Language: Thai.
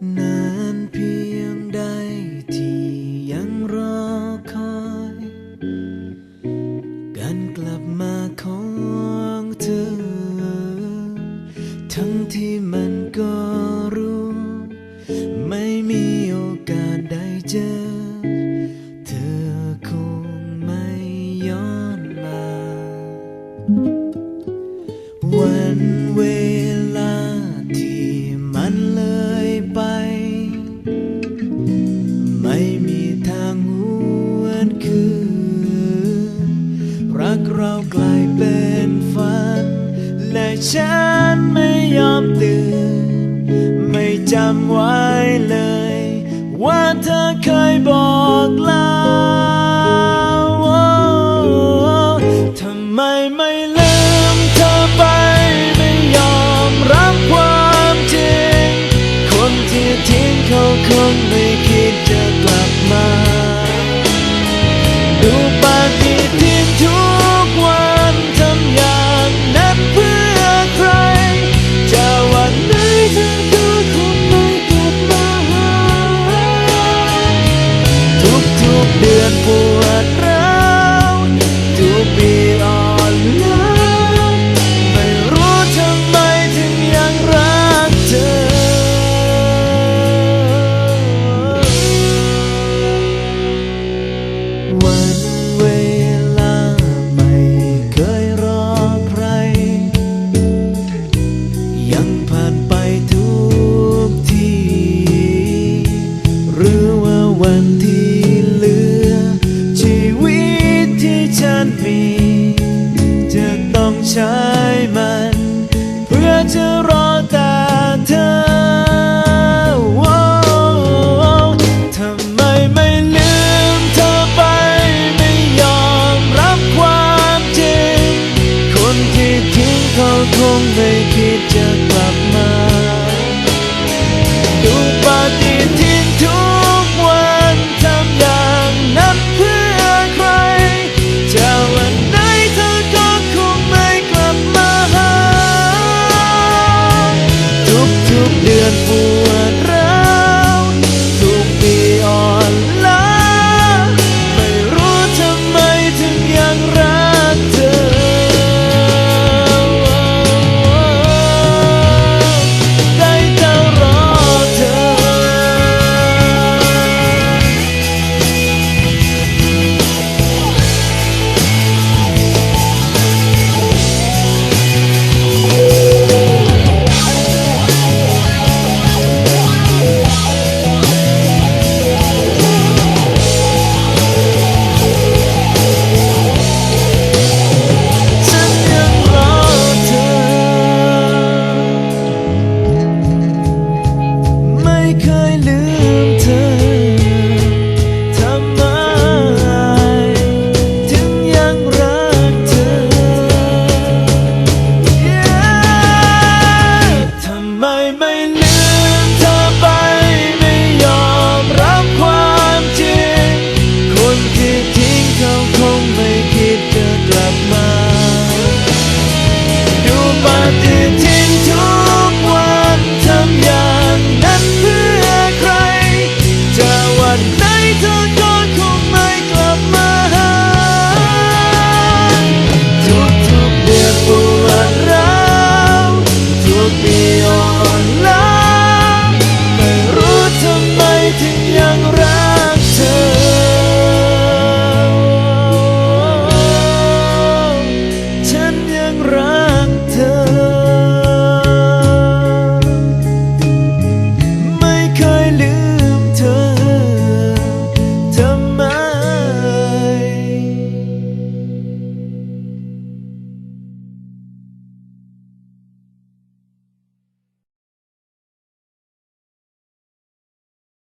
Nan pi ทั้งที่มันก็รู้ ไม่มีโอกาสได้เจอ เธอคงไม่ย้อนมา วันเวลาที่มันเลยไป ไม่มีทางหวนคืนรักเรากลายเป็น ฉันไม่ยอมตื่น ไม่จำไว้เลย ว่าเธอเคยบอกลา and full. จะวันไหนเธอ